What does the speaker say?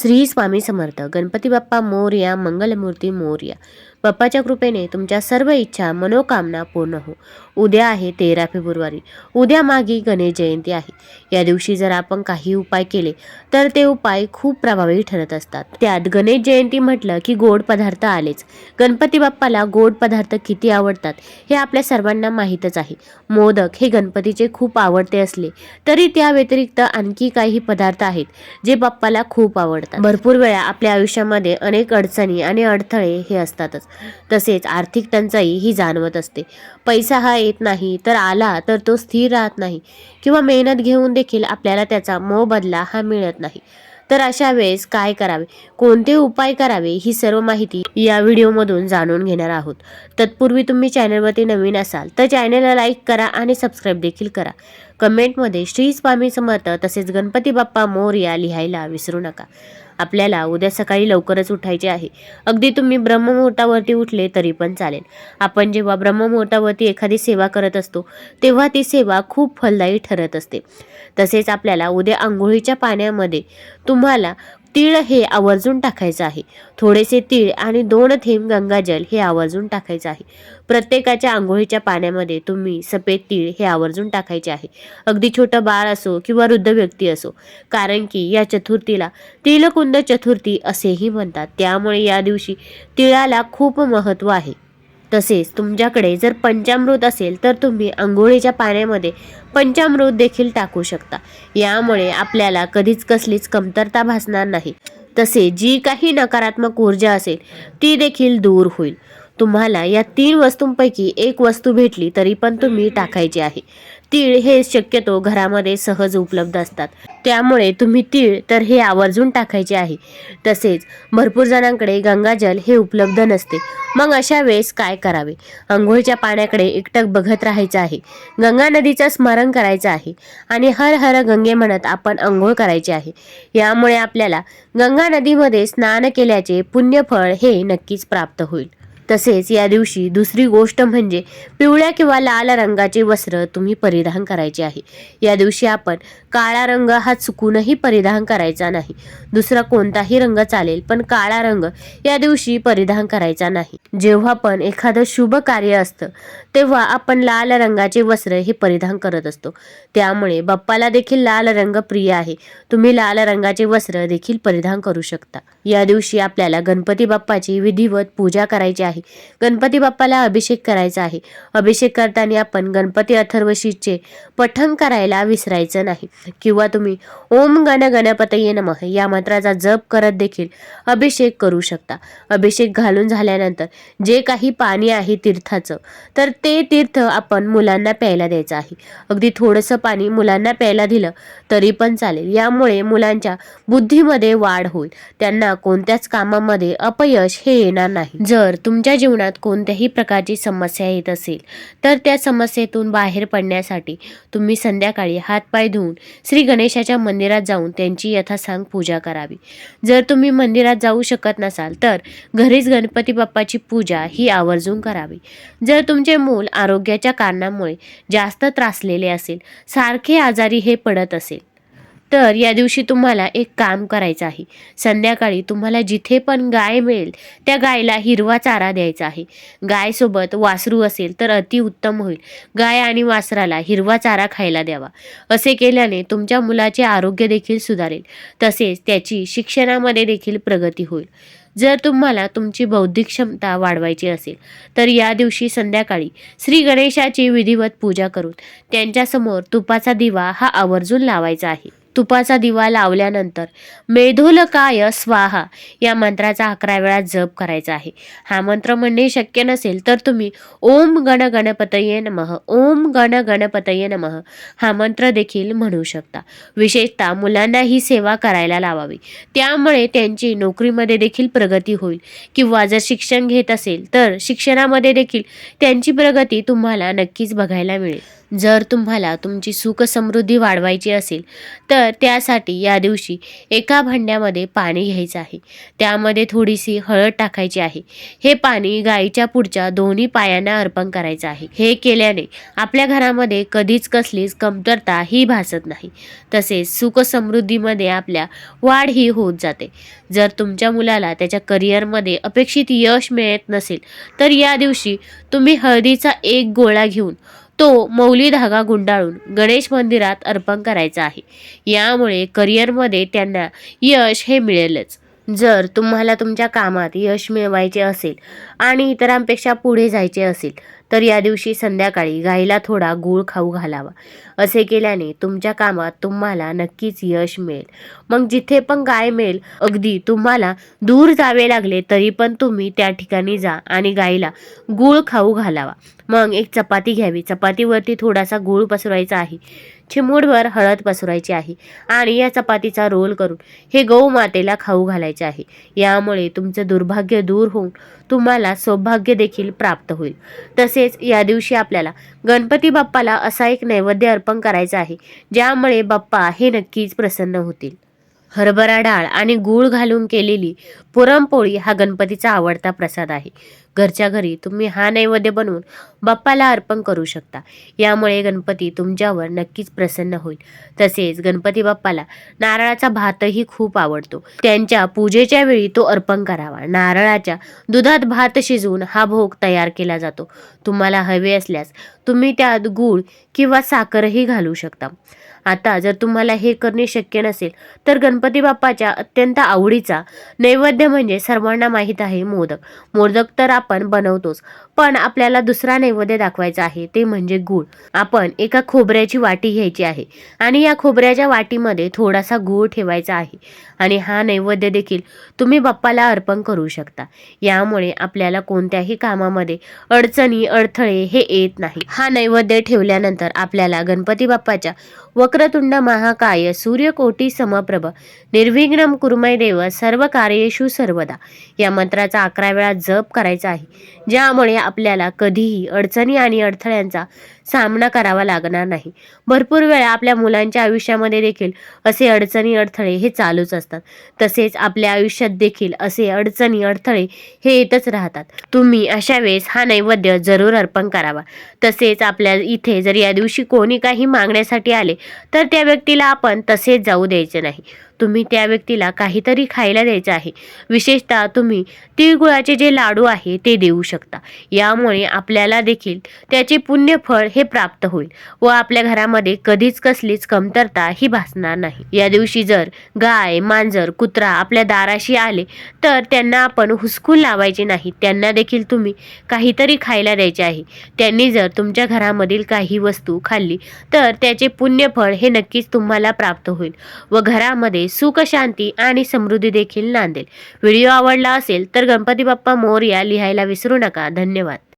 श्री स्वामी समर्थ. गणपती बाप्पा मोर्या मंगलमूर्ती मोर्या. पप्पाच्या कृपेने तुमच्या सर्व इच्छा मनोकामना पूर्ण हो. उद्या आहे तेरा फेब्रुवारी. उद्या मागे गणेश जयंती आहे. या दिवशी जर आपण काही उपाय केले तर ते उपाय खूप प्रभावी ठरत असतात. त्यात गणेश जयंती म्हटलं की गोड पदार्थ आलेच. गणपती बाप्पाला गोड पदार्थ किती आवडतात हे आपल्या सर्वांना माहीतच आहे. मोदक हे गणपतीचे खूप आवडते असले तरी त्या व्यतिरिक्त आणखी काही पदार्थ आहेत जे बाप्पाला खूप आवडतात. भरपूर वेळा आपल्या आयुष्यामध्ये अनेक अडचणी आणि अडथळे हे असतातच. तसेच आर्थिक टंचाई ही जाणवत असते. पैसा हा येत नाही तर आला तर तो स्थिर राहत नाही किंवा मेहनत घेऊन देखील आपल्याला त्याचा मोबदला हा मिळत नाही. तर अशा वेळेस काय करावे? कोणते उपाय करावे? ही सर्व माहिती या व्हिडिओमधून जाणून घेणार आहोत. तत्पूर्वी तुम्ही चॅनलवरती नवीन असाल तर चॅनलला लाईक करा आणि सबस्क्राईब देखील करा. कमेंटमध्ये श्री स्वामी समर्थ तसेच गणपती बाप्पा मोर्या लिहायला विसरू नका. आपल्याला उद्या सकाळी लवकरच उठायचे आहे. अगदी तुम्ही ब्रह्ममुहूर्तावरती उठले तरी पण चालेल. आपण जेव्हा ब्रह्ममुहूर्तावरती एखादी सेवा करत असतो तेव्हा ती सेवा खूप फलदायी ठरत असते. तसेच आपल्याला उद्या आंघोळीच्या पाण्यामध्ये तुम्हाला तीळ हे आवर्जून टाकायचं आहे. थोडेसे तीळ आणि दोन थेंब गंगाजल हे आवर्जून टाकायचं आहे. प्रत्येकाच्या आंघोळीच्या पाण्यामध्ये तुम्ही सफेद तीळ हे आवर्जून टाकायचे आहे. अगदी छोटं बाळ असो किंवा वृद्ध व्यक्ती असो. कारण की या चतुर्थीला तिलकुंद चतुर्थी असेही म्हणतात. त्यामुळे या दिवशी तिळाला खूप महत्त्व आहे. तसेच तुमच्याकडे जर पंचामृत असेल तर तुम्ही आंघोळीच्या पाण्यामध्ये पंचामृत देखील टाकू शकता. यामुळे आपल्याला कधीच कसलीच कमतरता भासणार नाही. तसे जी काही नकारात्मक ऊर्जा असेल ती देखील दूर होईल. तुम्हाला या तीन वस्तूंपैकी एक वस्तू भेटली तरी पण तुम्ही टाकायची आहे. तीळ हे शक्यतो घरामध्ये सहज उपलब्ध असतात. त्यामुळे तुम्ही तीळ तर हे आवर्जून टाकायचे आहे. तसेच भरपूर जणांकडे गंगाजल हे उपलब्ध नसते. मग अशा वेळेस काय करावे? आंघोळीच्या पाण्याकडे एकटक बघत राहायचं आहे. गंगा नदीचं स्मरण करायचं आहे. आणि हर हर गंगे म्हणत आपण आंघोळ करायचे आहे. यामुळे आपल्याला गंगा नदीमध्ये स्नान केल्याचे पुण्यफळ हे नक्कीच प्राप्त होईल. तसेच या दिवशी दुसरी गोष्ट म्हणजे पिवळ्या किंवा लाल रंगाचे वस्त्र तुम्ही परिधान करायचे आहे. या दिवशी आपण काळा रंग हा चुकूनही परिधान करायचा नाही. दुसरा कोणताही रंग चालेल पण काळा रंग या दिवशी परिधान करायचा नाही. जेव्हा पण एखादं शुभ कार्य असतं तेव्हा आपण लाल रंगाचे वस्त्र हे परिधान करत असतो. त्यामुळे बाप्पाला देखील लाल रंग प्रिय आहे. तुम्ही लाल रंगाचे वस्त्र देखील परिधान करू शकता. या दिवशी आपल्याला गणपती बाप्पाची विधिवत पूजा करायची आहे. गणपती बाप्पाला अभिषेक करायचा आहे. अभिषेक करताना आपण गणपती अथर्वशीचे पठण करायला विसरायचं नाही. किंवा तुम्ही ओम गण गणपतये नमः या मंत्राचा जप करत देखील अभिषेक करू शकता. अभिषेक घालून झाल्यानंतर जे काही पाणी आहे तीर्थाचं तर ते तीर्थ आपण मुलांना प्यायला द्यायचं आहे. अगदी थोडंसं पाणी मुलांना प्यायला दिलं तरी पण चालेल. यामुळे मुलांच्या बुद्धीमध्ये वाढ होईल. त्यांना कोणत्याच कामामध्ये अपयश हे येणार नाही. जर तुमच्या जीवनात कोणत्याही प्रकारची समस्या येत असेल तर त्या समस्येतून बाहेर पडण्यासाठी तुम्ही संध्याकाळी हातपाय धुवून श्री गणेशाच्या मंदिरात जाऊन त्यांची यथासांग पूजा करावी. जर तुम्ही मंदिरात जाऊ शकत नसाल तर घरीच गणपती बाप्पाची पूजा ही आवर्जून करावी. जर तुमचे मूल आरोग्याच्या कारणामुळे जास्त त्रासलेले असेल सारखे आजारी हे पडत असेल तर या दिवशी तुम्हाला एक काम करायचं आहे. संध्याकाळी तुम्हाला जिथे पण गाय मिळेल त्या गायला हिरवा चारा द्यायचा आहे. गायसोबत वासरू असेल तर अतिउत्तम होईल. गाय आणि वासराला हिरवा चारा खायला द्यावा. असे केल्याने तुमच्या मुलाचे आरोग्य देखील सुधारेल. तसेच त्याची शिक्षणामध्ये देखील प्रगती होईल. जर तुम्हाला तुमची बौद्धिक क्षमता वाढवायची असेल तर या दिवशी संध्याकाळी श्री गणेशाची विधिवत पूजा करून त्यांच्यासमोर तुपाचा दिवा हा आवर्जून लावायचा आहे. तुपाचा दिवा लावल्यानंतर मेधोलकाय स्वाहा या मंत्राचा अकरा वेळा जप करायचा आहे. हा मंत्र म्हणणे शक्य नसेल तर तुम्ही ओम गण गणपतये नमः ओम गण गणपतये नमः हा मंत्र देखील म्हणू शकता. विशेषतः मुलांना ही सेवा करायला लावावी. त्यामुळे त्यांची नोकरीमध्ये देखील प्रगती होईल किंवा जर शिक्षण घेत असेल तर शिक्षणामध्ये देखील त्यांची प्रगती तुम्हाला नक्कीच बघायला मिळेल. जर तुम्हाला तुमची सुख समृद्धी वाढवायची असेल तर त्यासाठी या दिवशी एका भांड्यामध्ये पाणी घ्यायचं आहे. त्यामध्ये थोडीशी हळद टाकायची आहे. हे पाणी गाईच्या पुढच्या दोन्ही पायांना अर्पण करायचं आहे. हे केल्याने आपल्या घरामध्ये कधीच कसलीच कमतरता ही भासत नाही. तसेच सुख समृद्धीमध्ये आपल्या वाढ ही होत जाते. जर तुमच्या मुलाला त्याच्या करिअरमध्ये अपेक्षित यश मिळत नसेल तर या दिवशी तुम्ही हळदीचा एक गोळा घेऊन तो मौली धागा गुंडाळून गणेश मंदिरात अर्पण करायचा आहे. यामुळे करिअरमध्ये त्यांना यश हे मिळेलच. जर तुम्हाला तुमच्या कामात यश मिळवायचे असेल आणि इतरांपेक्षा पुढे जायचे असेल तर या दिवशी संध्याकाळी गाईला थोडा गूळ खाऊ घालावा. असे केल्याने तुमच्या कामात तुम्हाला नक्कीच यश मिळेल. मग जिथे पण गाय मिळेल अगदी तुम्हाला दूर जावे लागले तरी पण तुम्ही त्या ठिकाणी जा आणि गाईला गूळ खाऊ घालावा. मग एक चपाती घ्यावी. चपातीवरती थोडासा गूळ पसरवायचा आहे. चिमूटभर हळद पसरायची आहे आणि या चपातीचा रोल करून हे गहू मातेला खाऊ घालायचे आहे. यामुळे तुमचं दुर्भाग्य दूर होऊन तुम्हाला सौभाग्य देखील प्राप्त होईल. तसेच या दिवशी आपल्याला गणपती बाप्पाला असा एक नैवेद्य अर्पण करायचा आहे ज्यामुळे बाप्पा हे नक्कीच प्रसन्न होतील. हरभरा डाळ आणि गूळ घालून केलेली पुरणपोळी हा गणपतीचा आवडता प्रसाद आहे. घरच्या घरी तुम्ही हा नैवेद्य बनवून बाप्पाला अर्पण करू शकता. यामुळे गणपती तुमच्यावर नक्कीच प्रसन्न होईल. तसेच गणपती बाप्पाला नारळाचा भातही खूप आवडतो. त्यांच्या पूजेच्या वेळी तो अर्पण करावा. नारळाच्या दुधात भात शिजवून हा भोग तयार केला जातो. तुम्हाला हवे असल्यास तुम्ही त्यात गूळ किंवा साखरही घालू शकता. आता जर तुम्हाला हे करणे शक्य नसेल तर गणपती बाप्पाच्या अत्यंत आवडीचा नैवेद्य म्हणजे सर्वांना माहीत आहे मोदक. मोदक तर आपण बनवतोच. पण आपल्याला दुसरा नैवेद्य दाखवायचा आहे ते म्हणजे गूळ. आपण एका खोबऱ्याची वाटी घ्यायची आहे आणि या खोबऱ्याच्या वाटीमध्ये थोडासा गूळ ठेवायचा आहे आणि हा नैवेद्य देखील तुम्ही बाप्पाला अर्पण करू शकता. यामुळे आपल्याला कोणत्याही कामामध्ये अडचणी अडथळे हे येत नाही. हा नैवेद्य ठेवल्यानंतर आपल्याला गणपती बाप्पाच्या वक्रतुंड महाकाय सूर्यकोटी समप्रभ निर्विघ्नम कुर्मय देव सर्व कार्येषु सर्वदा या मंत्राचा अकरा वेळा जप करायचा आहे. ज्यामुळे आपल्याला कधीही अडचणी आणि अडथळ्यांचा सामना करावा लागणार नाही. भरपूर वेळा आपल्या मुलांच्या आयुष्यामध्ये देखील असे अडचणी अडथळे हे चालूच असतात. तसेच आपल्या आयुष्यात देखील असे अडचणी अडथळे हे येतच राहतात. तुम्ही अशा वेळेस हा नैवेद्य जरूर अर्पण करावा. तसेच आपल्या इथे जर या दिवशी कोणी काही मागण्यासाठी आले तर त्या व्यक्तीला आपण तसेच जाऊ द्यायचे नाही. तुम्ही त्या व्यक्तीला काहीतरी खायला द्यायचं आहे. विशेषतः तुम्ही तिळगुळाचे जे लाडू आहे ते देऊ शकता. यामुळे आपल्याला देखील त्याचे पुण्यफळ हे प्राप्त होईल व आपल्या घरामध्ये कधीच कसलीच कमतरता ही भासणार नाही. या दिवशी जर गाय मांजर कुत्रा आपल्या दाराशी आले तर त्यांना आपण हुसकून लावायचे नाही. त्यांना देखील तुम्ही काहीतरी खायला द्यायचे आहे. त्यांनी जर तुमच्या घरामधील काही वस्तू खाल्ली तर त्याचे पुण्यफळ हे नक्कीच तुम्हाला प्राप्त होईल व घरामध्ये घरामध्ये सुख शांती आणि समृद्धी देखील नांदेल. व्हिडिओ आवडला असेल तर गणपती बाप्पा मोरया लिहायला विसरू नका. धन्यवाद.